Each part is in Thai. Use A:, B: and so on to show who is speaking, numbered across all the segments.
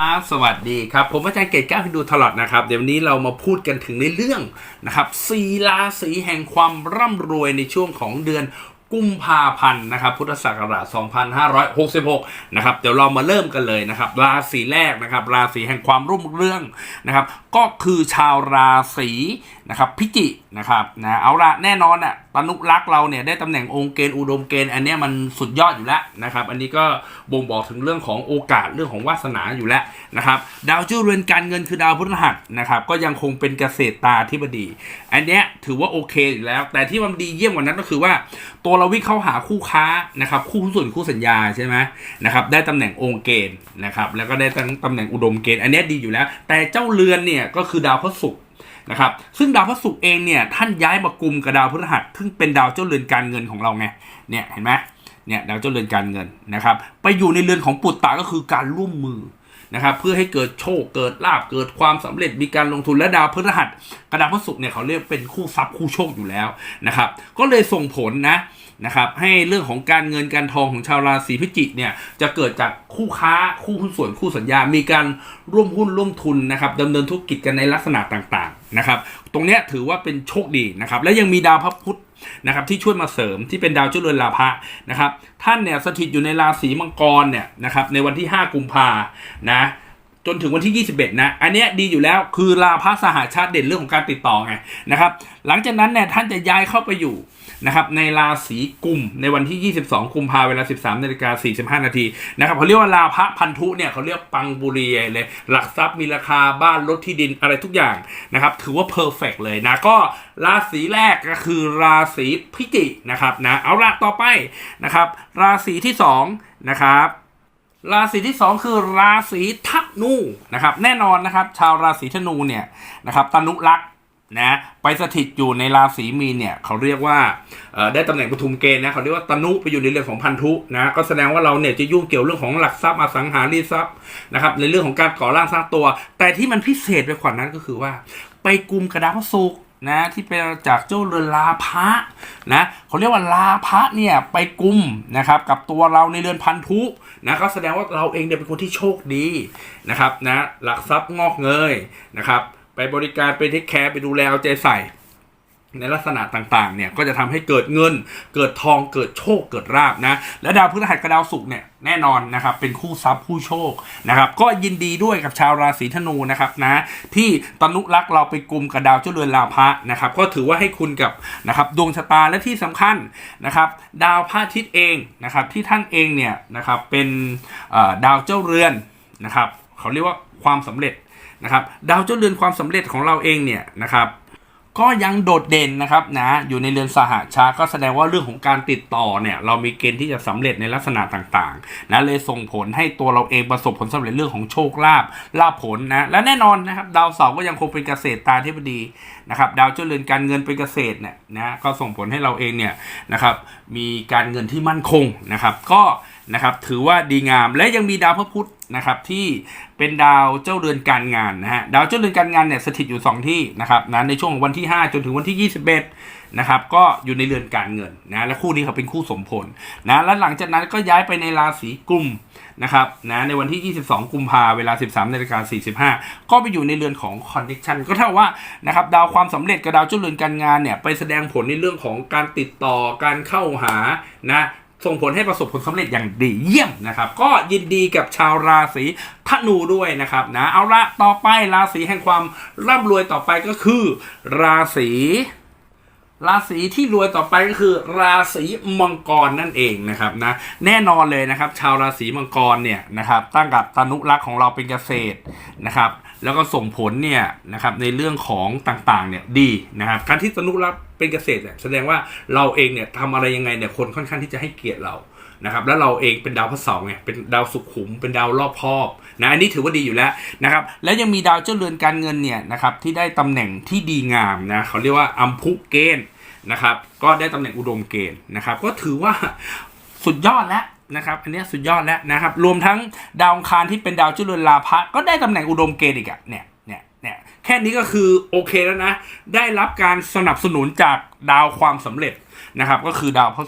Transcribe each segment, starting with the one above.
A: ครับสวัสดีครับ ผมอาจารย์เกตก้าวพิดูตลอดนะครับ เดี๋ยววันนี้เรามาพูดกันถึงในเรื่องนะครับสีราศีแห่งความร่ำรวยในช่วงของเดือน กุมภาพันธ์นะครับพุทธศักราช 2566 นะครับ เดี๋ยวเรามาเริ่มกันเลยนะครับ ราศีแรกนะครับ ราศีแห่งความรุ่งเรื่องนะครับ ก็คือชาวราศีนะครับพิจินะครับนะเอาละแน่นอนอะตนุรักษ์เราเนี่ยได้ตำแหน่งองค์เกณฑ์อุดมเกณฑ์อันเนี้ยมันสุดยอดอยู่แล้วนะครับอันนี้ก็บ่งบอกถึงเรื่องของโอกาสเรื่องของวาสนาอยู่แล้วนะครับดาวเจ้าเรือนการเงินคือดาวพฤหัสนะครับก็ยังคงเป็นเกษตรตาธิบดี อันเนี้ยถือว่าโอเคอยู่แล้ว แต่ที่มันดีเยี่ยมกว่านั้นก็คือว่าตัวเราราวิเข้าหาคู่ค้านะครับ คู่ส่วนคู่สัญญาใช่ไหมนะครับ ได้ตำแหน่งองค์เกณฑ์นะครับ แล้วก็ได้ตำแหน่งอุดมเกณฑ์อันนี้ดีอยู่แล้ว แต่เจ้าเรือนเนี่ยก็คือดาวพระศุกร์นะครับ ซึ่งดาวพระศุกร์เองเนี่ยท่านย้ายมากลุ่มกับดาวพฤหัสซึ่งเป็นดาวเจ้าเรือนการเงินของเราไงเนี่ยเห็นไหมเนี่ยดาวเจ้าเรือนการเงินนะครับ ไปอยู่ในเรือนของปุตตะก็คือการร่วมมือ นะครับเพื่อให้เกิดโชคเกิดลาบเกิดความสำเร็จมีการลงทุนและดาวพฤหัสกับดาวพระศุกร์เนี่ยเขาเรียกเป็นคู่ทรัพย์คู่โชคอยู่แล้วนะครับ ก็เลยส่งผลนะนะครับให้เรื่องของการเงินการทองของชาวราศีพิจิกเนี่ยจะเกิดจากคู่ค้าคู่หุ้นส่วนคู่สัญญา มีการร่วมหุ้นร่วมทุนนะครับดำเนินธุรกิจกันในลักษณะต่างๆนะครับตรงนี้ถือว่าเป็นโชคดีนะครับและยังมีดาวพระพุธ นะครับที่ช่วยมาเสริมที่เป็นดาวเจ้าเรือนลาภะนะครับท่านเนี่ยสถิตอยู่ในราศีมังกรเนี่ยนะครับในวันที่ 5 กุมภานะจนถึงวันที่ 21 นะ อันเนี้ยดีอยู่แล้วคือลาภสหาชาติเด่นเรื่องของการติดต่อไงนะครับ หลังจากนั้นเนี่ยท่านจะย้ายเข้าไปอยู่ นะครับในราศีกุมในวันที่ 22กุมภาเวลา 13นาฬิกา45นาทีนะครับเขาเรียกว่าลาภพันธุเนี่ยเขาเรียกปังบุรีเลยหลักทรัพย์มีราคาบ้านรถที่ดินอะไรทุกอย่างนะครับถือว่าเพอร์เฟกเลยนะก็ราศีแรกก็คือราศีพิจิกนะครับนะเอาละต่อไปนะครับราศีที่2นะครับราศีที่ 2 คือราศีธนูนะครับแน่นอนนะครับ ชาวราศีธนูเนี่ยนะครับตนุรักษ นะไปสถิตอยู่ในราศีมีนเนี่ยเขาเรียกว่าได้ตำแหน่งปทุมเกณฑ์นะเขาเรียกว่าตนุไปอยู่ในเรื่องของพันธุนะก็แสดงว่าเราเนี่ยจะยุ่งเกี่ยวเรื่องของหลักทรัพย์อสังหาริมทรัพย์นะครับในเรื่องของการก่อร่างสร้างตัว แต่ที่มันพิเศษไปกว่านั้นก็คือว่า ไปกลุ่มกระดาษพระศุกร์นะที่เป็นจากเจ้าเรือนลาภะนะเขาเรียกว่าลาภะเนี่ยไปกลุ่มนะครับกับตัวเราในเรือนพันธุนะก็แสดงว่าเราเองเนี่ยเป็นคนที่โชคดีนะครับนะหลักทรัพย์งอกเงยนะครับ ไปบริการไปเทคแคร์ไปดูแลเอาใจใส่ ในลักษณะต่างๆ เนี่ยก็จะทำให้เกิดเงิน เกิดทองเกิดโชคเกิดราบนะ และดาวพฤหัสกับดาวศุกร์เนี่ยแน่นอนนะครับเป็นคู่ทรัพย์คู่โชคนะครับ ก็ยินดีด้วยกับชาวราศีธนูนะครับนะที่ตนุรักษ์เราไปกลุ่มกับดาวเจ้าเรือนลาภะนะครับ ก็ถือว่าให้คุณกับนะครับดวงชะตาและที่สำคัญนะครับ ดาวพระอาทิตย์เองนะครับที่ท่านเองเนี่ยนะครับเป็นดาวเจ้าเรือนนะครับเขาเรียกว่าความสำเร็จ นะครับดาวเจ้าเรือนความสำเร็จของเราเองเนี่ยนะครับก็ยังโดดเด่นนะครับนะอยู่ในเรือนสหชาก็แสดงว่าเรื่องของการติดต่อเนี่ยเรามีเกณฑ์ที่จะสำเร็จในลักษณะต่างๆนะเลยส่งผลให้ตัวเราเองประสบผลสำเร็จเรื่องของโชคลาภลาภผลนะและแน่นอนนะครับดาวเสาร์ก็ยังคงเป็นเกษตรตาธิบดีนะครับดาวเจ้าเรือนการเงินเป็นเกษตรเนี่ยนะก็ส่งผลให้เราเองเนี่ยนะครับมีการเงินที่มั่นคงนะครับก็ นะครับถือว่าดีงามและยังมีดาวพระพุธนะครับที่เป็นดาวเจ้าเรือนการงานนะฮะดาวเจ้าเรือนการงานเนี่ยสถิตอยู่ 2 ที่นะครับนะในช่วงวันที่ 5 จนถึงวันที่ 21นะครับก็อยู่ในเรือนการเงินนะและคู่นี้เขาเป็นคู่สมพลนะและหลังจากนั้นก็ย้ายไปในราศีกุมนะครับนะในวันที่ 22 กุมภาเวลา 13นาฬิกา45 ก็ไปอยู่ในเรือนของคอนเน c ชันก็เท่าว่านะครับดาวความสำเร็จกับดาวเจ้าเรือนการงานเนี่ยไปแสดงผลในเรื่องของการติดต่อการเข้าหานะ ส่งผลให้ประสบผลสำเร็จอย่างดีเยี่ยมนะครับ ก็ยินดีกับชาวราศีธนูด้วยนะครับนะเอาละต่อไปราศีแห่งความร่ำรวยต่อไปก็คือ ราศี ราศีที่รวยต่อไปก็คือราศีมังกรนั่นเองนะครับนะแน่นอนเลยนะครับ ชาวราศีมังกรเนี่ยนะครับตั้งกับตนุรักษ์ของเราเป็นเกษตรนะครับ แล้วก็ส่งผลเนี่ยนะครับในเรื่องของต่างๆเนี่ยดีนะครับ การที่ตนุรักษ์เป็นเกษตรเนี่ยแสดงว่าเราเองเนี่ยทำอะไรยังไงเนี่ยคนค่อนข้างที่จะให้เกียรติเรา นะครับแล้วเราเองเป็นดาวพระเสาร์ไงเป็นดาวสุขุม เป็นดาวรอบคอบนะอันนี้ถือว่าดีอยู่แล้วนะครับและยังมีดาวเจ้าเรือนการเงินเนี่ยนะครับที่ได้ตำแหน่งที่ดีงามนะเขาเรียกว่าอัมพุเกณฑ์นะครับก็ได้ตำแหน่งอุดมเกณฑ์นะครับก็ถือว่าสุดยอดแล้วนะครับอันนี้สุดยอดแล้วนะครับรวมทั้งดาวคารที่เป็นดาวเจริญลาภะก็ได้ตำแหน่งอุดมเกณฑ์อีกอะเนี่ยเนี่ยเนี่ยแค่นี้ก็คือโอเคแล้วนะได้รับการสนับสนุนจากดาวความสำเร็จนะครับก็คือดาวพระ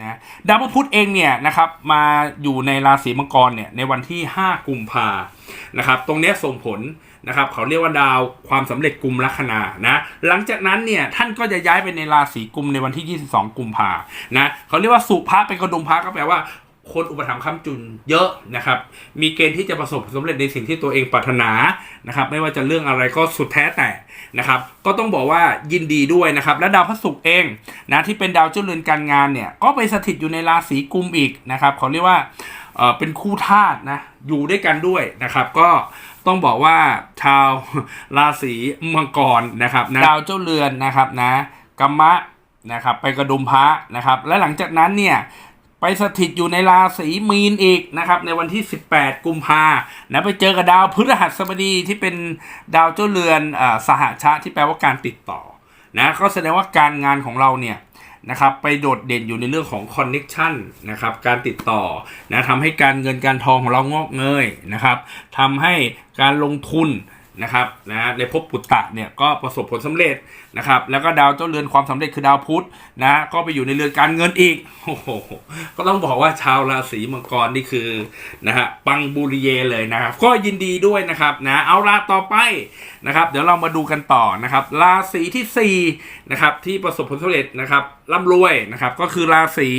A: นะดาวพระพุธเองเนี่ยนะครับมาอยู่ในราศีมังกรเนี่ยในวันที่ 5 กุมภานะครับตรงนี้ส่งผลนะครับเขาเรียกว่าดาวความสำเร็จกลุ่มลัคนานะหลังจากนั้นเนี่ยท่านก็จะย้ายไปในราศีกุมในวันที่ 22 กุมภานะเขาเรียกว่าสุภะเป็นกระดุมพระก็แปลว่า คนอุปถัมภ์ค้ำจุนเยอะนะครับ มีเกณฑ์ที่จะประสบผลสำเร็จในสิ่งที่ตัวเองปรารถนานะครับ ไม่ว่าจะเรื่องอะไรก็สุดแท้แต่นะครับ ก็ต้องบอกว่ายินดีด้วยนะครับ และดาวพระศุกร์เองนะที่เป็นดาวเจ้าเรือนการงานเนี่ยก็ไปสถิตอยู่ในราศีกุมอีกนะครับเขาเรียกว่าเออเป็นคู่ธาตุนะอยู่ด้วยกันด้วยนะครับ ก็ต้องบอกว่าชาวราศีมังกรนะครับนะดาวเจ้าเรือนนะครับนะกัมมะนะครับไปกระดุมพระนะครับ และหลังจากนั้นเนี่ย ไปสถิตอยู่ในราศีมีนอีกนะครับ ในวันที่ 18 กุมภานะไปเจอกับดาวพฤหัสบดีที่เป็นดาวเจ้าเรือนอสหชะที่แปลว่าการติดต่อนะก็แสดงว่าการงานของเราเนี่ยนะครับไปโดดเด่นอยู่ในเรื่องของคอนเน็ชันนะครับการติดต่อนะทำให้การเงินการทองของเรางอกเงยนะครับทำให้การลงทุน นะครับนะในภพปุตตะเนี่ยก็ประสบผลสำเร็จนะครับแล้วก็ดาวเจ้าเรือนความสำเร็จคือดาวพุธนะก็ไปอยู่ในเรือนการเงินอีกโอ้โหก็ต้องบอกว่าชาวราศีมังกรนี่คือนะฮะปังบุริเยเลยนะครับก็ยินดีด้วยนะครับนะเอาราต่อไปนะครับเดี๋ยวเรามาดูกันต่อนะครับราศีที่สี่นะครับที่ประสบผลสำเร็จนะครับร่ำรวยนะครับก็คือราศี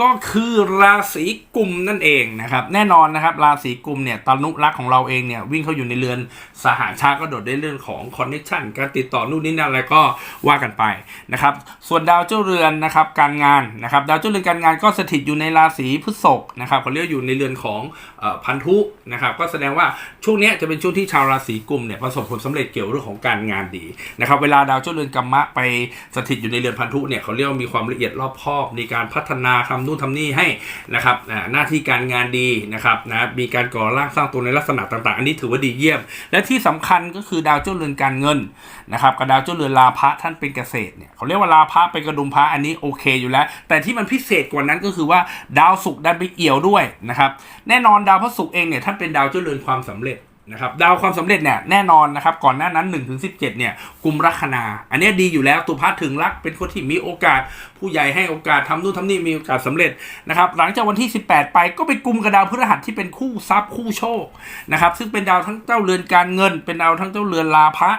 A: ก็คือราศีกุมนั่นเองนะครับ แน่นอนนะครับ ราศีกุมเนี่ยตานุรักษ์ของเราเองเนี่ยวิ่งเข้าอยู่ในเรือนสหาชาก็โดดได้เรื่องของคอนเนคชันการติดต่อนู่นนี่นั่นอะไรก็ว่ากันไปนะครับ ส่วนดาวเจ้าเรือนนะครับการงานนะครับ ดาวเจ้าเรือนการงานก็สถิตอยู่ในราศีพฤษภนะครับเขาเรียกอยู่ในเรือนของออพันธุนะครับก็แสดงว่าช่วงนี้จะเป็นช่วงที่ชาวราศีกุมเนี่ยประสบผลสำเร็จเกี่ยวเรื่องของการงานดีนะครับเวลาดาวเจ้าเรือนกัมมะไปสถิตอยู่ในเรือนพันธุเนี่ยเขาเรียกว่ามีความละเอียดรอบคอบในการพัฒนาทำนู่นทำนี่ให้นะครับหน้าที่การงานดีนะครับนะมีการก่อร่างสร้างตัวในลักษณะต่างๆ อันนี้ถือว่าดีเยี่ยม และที่สำคัญก็คือดาวเจ้าเรือนการเงินนะครับกับดาวเจ้าเรือนลาภะท่านเป็นเกษตรเนี่ยเขาเรียกว่าลาภะเป็นกระดุมพระอันนี้โอเคอยู่แล้ว แต่ที่มันพิเศษกว่านั้นก็คือว่าดาวศุกร์ดันไปเอี่ยวด้วยนะครับแน่นอนดาวพระศุกร์เองเนี่ยท่านเป็นดาวเจ้าเรือนความสำเร็จ นะครับดาวความสำเร็จเนี่ยแน่นอนนะครับก่อนหน้านั้น1นถึงสิเนี่ยกลุ่มลัคนา อันนี้ดีอยู่แล้วตัวพระถึงรักเป็นคนที่มีโอกาส ผู้ใหญ่ให้โอกาสทำนู่นทำนี่มีโอกาสสำเร็จนะครับหลังจากวันที่ 18 ไปก็ไปกลุ่มกับดาวพฤหัสที่เป็นคู่ทรัพย์คู่โชคนะครับซึ่งเป็นดาวทั้งเจ้าเรือนการเงิน เป็นดาวทั้งเจ้าเรือนลาภะ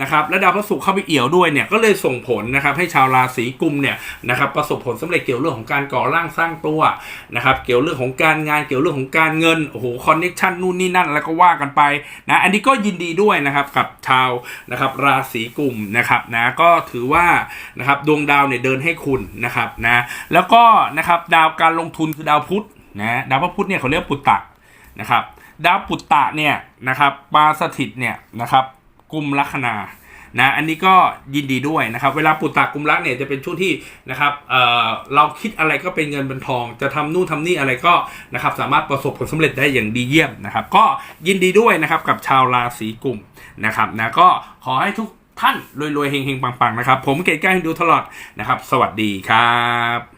A: นะครับและดาวพระศุกร์เข้าไปเอี่ยวด้วยเนี่ยก็เลยส่งผลนะครับให้ชาวราศีกุมเนี่ยนะครับประสบผลสำเร็จเกี่ยวเรื่องของการก่อร่างสร้างตัวนะครับเกี่ยวเรื่องของการงานเกี่ยวเรื่องของการเงินโอ้โหคอนเน็ชันนู่นนี่นั่นแล้วก็ว่ากันไปนะอันนี้ก็ยินดีด้วยนะครับกับชาวนะครับราศีกุมนะครับนะก็ถือว่านะครับดวงดาวเนี่ยเดินให้คุณนะครับนะแล้วก็นะครับดาวการลงทุนคือดาวพุธนะดาวพระพุธเนี่ยเขาเรียกปุตตะนะครับดาวปุตตะเนี่ยนะครับมาสถิตเนี่ยนะครับกลุ่มลัคนา นะอันนี้ก็ยินดีด้วยนะครับเวลาปุตตะกุมรักเนี่ยจะเป็นช่วงที่นะครับเเราคิดอะไรก็เป็นเงินเป็นทอง จะทำนู่นทำนี่อะไรก็นะครับสามารถประสบผลสำเร็จได้อย่างดีเยี่ยมนะครับ ก็ยินดีด้วยนะครับกับชาวราศีกุมนะครับนะก็ขอให้ทุกท่านรวยๆเฮงๆปังๆนะครับ ผมเกตแก้วให้ดูตลอดนะครับ สวัสดีครับ